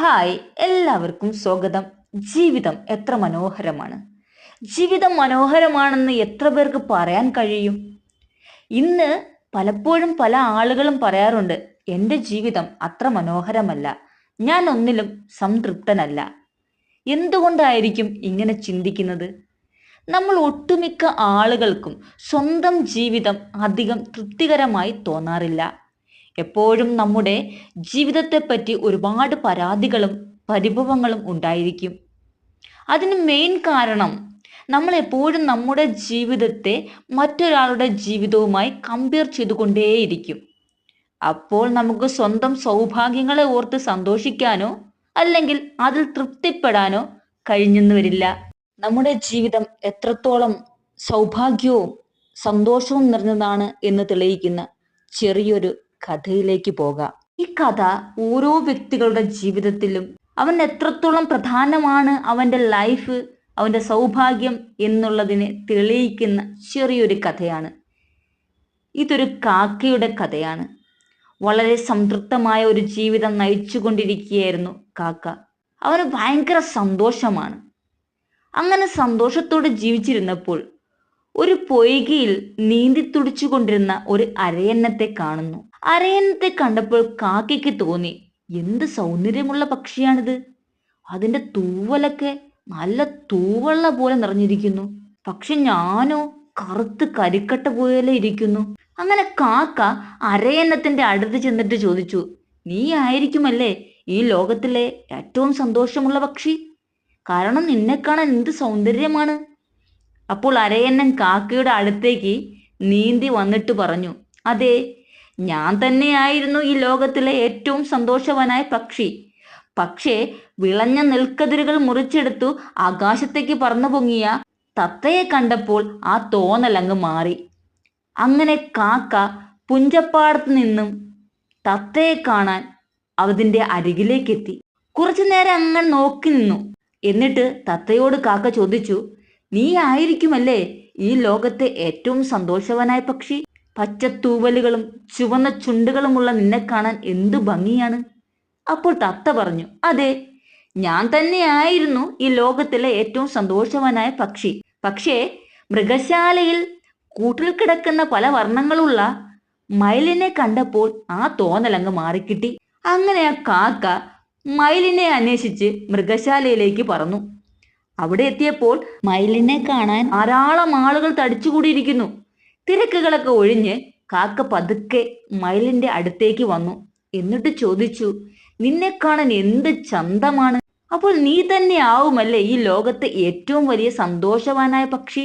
Hi എല്ലാവർക്കും സ്വാഗതം. ജീവിതം എത്ര മനോഹരമാണ്. ജീവിതം മനോഹരമാണെന്ന് എത്ര പേർക്ക് പറയാൻ കഴിയും? ഇന്ന് പലപ്പോഴും പല ആളുകളും പറയാറുണ്ട് എന്റെ ജീവിതം അത്ര മനോഹരമല്ല. ഞാൻ ഒന്നിലും സംതൃപ്തനല്ല. എന്തുകൊണ്ടായിരിക്കും ഇങ്ങനെ ചിന്തിക്കുന്നത്? നമ്മൾ ഒട്ടുമിക്ക ആളുകൾക്കും സ്വന്തം ജീവിതം അധികം തൃപ്തികരമായി തോന്നാറില്ല. എപ്പോഴും നമ്മുടെ ജീവിതത്തെ പറ്റി ഒരുപാട് പരാതികളും പരിഭവങ്ങളും ഉണ്ടായിരിക്കും. അതിന് മെയിൻ കാരണം നമ്മൾ എപ്പോഴും നമ്മുടെ ജീവിതത്തെ മറ്റൊരാളുടെ ജീവിതവുമായി കമ്പയർ ചെയ്തുകൊണ്ടേയിരിക്കും. അപ്പോൾ നമുക്ക് സ്വന്തം സൗഭാഗ്യങ്ങളെ ഓർത്ത് സന്തോഷിക്കാനോ അല്ലെങ്കിൽ അതിൽ തൃപ്തിപ്പെടാനോ കഴിഞ്ഞെന്ന് വരില്ല. നമ്മുടെ ജീവിതം എത്രത്തോളം സൗഭാഗ്യവും സന്തോഷവും നിറഞ്ഞതാണ് എന്ന് തെളിയിക്കുന്ന ചെറിയൊരു കഥയിലേക്ക് പോകാം. ഈ കഥ ഓരോ വ്യക്തികളുടെ ജീവിതത്തിലും അവൻ എത്രത്തോളം പ്രധാനമാണ് അവന്റെ ലൈഫ് അവന്റെ സൗഭാഗ്യം എന്നുള്ളതിനെ തെളിയിക്കുന്ന ചെറിയൊരു കഥയാണ്. ഇതൊരു കാക്കയുടെ കഥയാണ്. വളരെ സംതൃപ്തമായ ഒരു ജീവിതം നയിച്ചുകൊണ്ടിരിക്കുകയായിരുന്നു കാക്ക. അവന് ഭയങ്കര സന്തോഷമാണ്. അങ്ങനെ സന്തോഷത്തോടെ ജീവിച്ചിരുന്നപ്പോൾ ഒരു പൊയ്കയിൽ നീന്തി തുടിച്ചുകൊണ്ടിരുന്ന ഒരു അരയന്നത്തെ കാണുന്നു. അരയന്നത്തെ കണ്ടപ്പോൾ കാക്കയ്ക്ക് തോന്നി എന്ത് സൗന്ദര്യമുള്ള പക്ഷിയാണിത്. അതിന്റെ തൂവലൊക്കെ നല്ല തൂവള്ള പോലെ നിറഞ്ഞിരിക്കുന്നു. പക്ഷെ ഞാനോ കറുത്ത് കരിക്കട്ട പോലെ ഇരിക്കുന്നു. അങ്ങനെ കാക്ക അരയന്നത്തിന്റെ അടുത്ത് ചെന്നിട്ട് ചോദിച്ചു നീ ആയിരിക്കുമല്ലേ ഈ ലോകത്തിലെ ഏറ്റവും സന്തോഷമുള്ള പക്ഷി? കാരണം നിന്നെ കാണാൻ എന്ത് സൗന്ദര്യമാണ്? അപ്പോൾ അരയന്നൻ കാക്കയുടെ അടുത്തേക്ക് നീന്തി വന്നിട്ട് പറഞ്ഞു അതെ ഞാൻ തന്നെയായിരുന്നു ഈ ലോകത്തിലെ ഏറ്റവും സന്തോഷവാനായ പക്ഷി. പക്ഷേ വിളഞ്ഞ നെൽക്കതിരുകൾ മുറിച്ചെടുത്തു ആകാശത്തേക്ക് പറന്നു പൊങ്ങിയ തത്തയെ കണ്ടപ്പോൾ ആ തോന്നലങ്ങ് മാറി. അങ്ങനെ കാക്ക പുഞ്ചപ്പാടത്ത് നിന്നും തത്തയെ കാണാൻ അതിന്റെ അരികിലേക്കെത്തി. കുറച്ചു നേരം അങ്ങനെ നോക്കി നിന്നു. എന്നിട്ട് തത്തയോട് കാക്ക ചോദിച്ചു നീ ആയിരിക്കുമല്ലേ ഈ ലോകത്തെ ഏറ്റവും സന്തോഷവാനായ പക്ഷി? പച്ചത്തൂവലുകളും ചുവന്ന ചുണ്ടുകളുമുള്ള നിന്നെ കാണാൻ എന്തു ഭംഗിയാണ്? അപ്പോൾ തത്ത പറഞ്ഞു അതെ ഞാൻ തന്നെയായിരുന്നു ഈ ലോകത്തിലെ ഏറ്റവും സന്തോഷവാനായ പക്ഷി. പക്ഷേ മൃഗശാലയിൽ കൂട്ടിൽ കിടക്കുന്ന പല വർണങ്ങളുള്ള മയിലിനെ കണ്ടപ്പോൾ ആ തോന്നലങ്ങ് മാറിക്കിട്ടി. അങ്ങനെ ആ കാക്ക മയിലിനെ അന്വേഷിച്ച് മൃഗശാലയിലേക്ക് പറന്നു. അവിടെ എത്തിയപ്പോൾ മയിലിനെ കാണാൻ ധാരാളം ആളുകൾ തടിച്ചുകൂടിയിരിക്കുന്നു. തിരക്കുകളൊക്കെ ഒഴിഞ്ഞ് കാക്ക പതുക്കെ മയിലിന്റെ അടുത്തേക്ക് വന്നു. എന്നിട്ട് ചോദിച്ചു നിന്നെ കാണാൻ എന്ത് ചന്തമാണ്? അപ്പോൾ നീ തന്നെ ആവുമല്ലേ ഈ ലോകത്തെ ഏറ്റവും വലിയ സന്തോഷവാനായ പക്ഷി?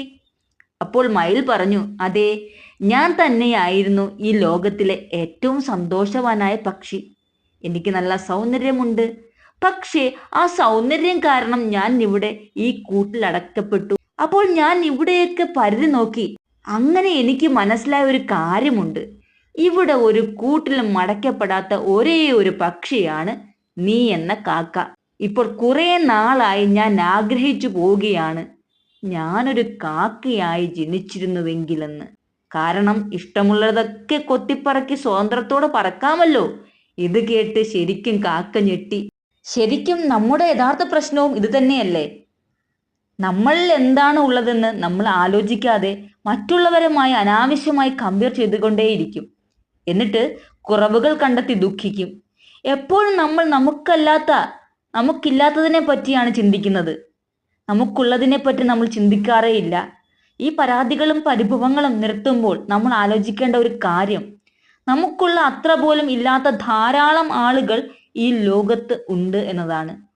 അപ്പോൾ മയിൽ പറഞ്ഞു അതെ ഞാൻ തന്നെയായിരുന്നു ഈ ലോകത്തിലെ ഏറ്റവും സന്തോഷവാനായ പക്ഷി. എനിക്ക് നല്ല സൗന്ദര്യമുണ്ട്. പക്ഷേ ആ സൗന്ദര്യം കാരണം ഞാൻ ഇവിടെ ഈ കൂട്ടിലടക്കപ്പെട്ടു അപ്പോൾ ഞാൻ ഇവിടെയൊക്കെ പരിധി നോക്കി. അങ്ങനെ എനിക്ക് മനസ്സിലായ ഒരു കാര്യമുണ്ട്. ഇവിടെ ഒരു കൂട്ടിലും മടക്കപ്പെടാത്ത ഒരേ ഒരു പക്ഷിയാണ് നീ എന്ന കാക്ക. ഇപ്പോൾ കുറെ നാളായി ഞാൻ ആഗ്രഹിച്ചു പോവുകയാണ്. ഞാനൊരു കാക്കയായി ജനിച്ചിരുന്നുവെങ്കിലെന്ന്. കാരണം ഇഷ്ടമുള്ളതൊക്കെ കൊത്തിപ്പറക്കി സ്വാതന്ത്ര്യത്തോടെ പറക്കാമല്ലോ. ഇത് കേട്ട് ശരിക്കും കാക്ക ഞെട്ടി. ശരിക്കും നമ്മുടെ യഥാർത്ഥ പ്രശ്നവും ഇത് തന്നെയല്ലേ? നമ്മളിൽ എന്താണ് ഉള്ളതെന്ന് നമ്മൾ ആലോചിക്കാതെ മറ്റുള്ളവരുമായി അനാവശ്യമായി കമ്പയർ ചെയ്തുകൊണ്ടേയിരിക്കും. എന്നിട്ട് കുറവുകൾ കണ്ടെത്തി ദുഃഖിക്കും. എപ്പോഴും നമ്മൾ നമുക്കല്ലാത്ത നമുക്കില്ലാത്തതിനെ പറ്റിയാണ് ചിന്തിക്കുന്നത്. നമുക്കുള്ളതിനെ പറ്റി നമ്മൾ ചിന്തിക്കാറേ ഇല്ല ഈ പരാതികളും പരിഭവങ്ങളും നിർത്തുമ്പോൾ നമ്മൾ ആലോചിക്കേണ്ട ഒരു കാര്യം നമുക്കുള്ള അത്ര പോലും ഇല്ലാത്ത ധാരാളം ആളുകൾ ഈ ലോകത്ത് ഉണ്ട് എന്നതാണ്.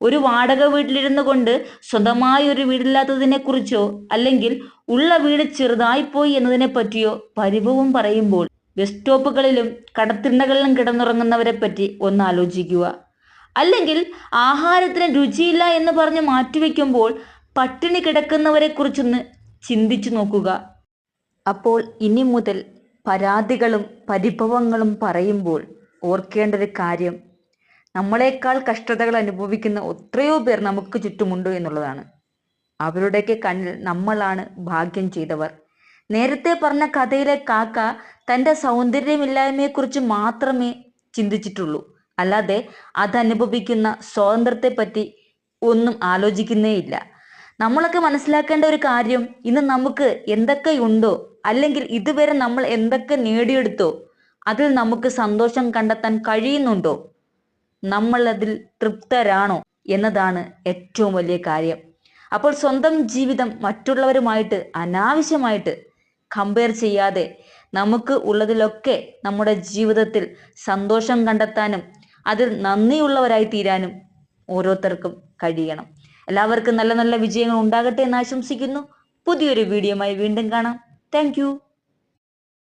ഒരു വാടക വീട്ടിലിരുന്നു കൊണ്ട് സ്വന്തമായി ഒരു വീടില്ലാത്തതിനെ കുറിച്ചോ അല്ലെങ്കിൽ ഉള്ള വീട് ചെറുതായിപ്പോയി എന്നതിനെ പറ്റിയോ പരിഭവം പറയുമ്പോൾ ബസ് സ്റ്റോപ്പുകളിലും കടത്തിണ്ടകളിലും കിടന്നുറങ്ങുന്നവരെ പറ്റി ഒന്ന് ആലോചിക്കുക. അല്ലെങ്കിൽ ആഹാരത്തിന് രുചിയില്ല എന്ന് പറഞ്ഞ് മാറ്റിവെക്കുമ്പോൾ പട്ടിണി കിടക്കുന്നവരെ കുറിച്ചൊന്ന് ചിന്തിച്ചു നോക്കുക. അപ്പോൾ ഇനി മുതൽ പരാതികളും പരിഭവങ്ങളും പറയുമ്പോൾ ഓർക്കേണ്ട ഒരു കാര്യം നമ്മളെക്കാൾ കഷ്ടതകൾ അനുഭവിക്കുന്ന എത്രയോ പേർ നമുക്ക് ചുറ്റുമുണ്ട് എന്നുള്ളതാണ്. അവരുടെയൊക്കെ കണ്ണിൽ നമ്മളാണ് ഭാഗ്യം ചെയ്തവർ. നേരത്തെ പറഞ്ഞ കഥയിലെ കാക്ക തന്റെ സൗന്ദര്യമില്ലായ്മയെക്കുറിച്ച് മാത്രമേ ചിന്തിച്ചിട്ടുള്ളൂ. അല്ലാതെ അതനുഭവിക്കുന്ന സ്വാതന്ത്ര്യത്തെപ്പറ്റി ഒന്നും ആലോചിക്കുന്നേയില്ല നമ്മളൊക്കെ മനസ്സിലാക്കേണ്ട ഒരു കാര്യം ഇന്ന് നമുക്ക് എന്തൊക്കെയുണ്ടോ അല്ലെങ്കിൽ ഇതുവരെ നമ്മൾ എന്തൊക്കെ നേടിയെടുത്തോ അതിൽ നമുക്ക് സന്തോഷം കണ്ടെത്താൻ കഴിയുന്നുണ്ടോ? നമ്മൾ അതിൽ തൃപ്തരാണോ എന്നതാണ് ഏറ്റവും വലിയ കാര്യം. അപ്പോൾ സ്വന്തം ജീവിതം മറ്റുള്ളവരുമായിട്ട് അനാവശ്യമായിട്ട് കമ്പയർ ചെയ്യാതെ നമുക്ക് ഉള്ളതിലൊക്കെ നമ്മുടെ ജീവിതത്തിൽ സന്തോഷം കണ്ടെത്താനും അതിൽ നന്ദിയുള്ളവരായി തീരാനും ഓരോരുത്തർക്കും കഴിയണം. എല്ലാവർക്കും നല്ല നല്ല വിജയങ്ങൾ ഉണ്ടാകട്ടെ എന്ന് ആശംസിക്കുന്നു. പുതിയൊരു വീഡിയോയുമായി വീണ്ടും കാണാം. താങ്ക്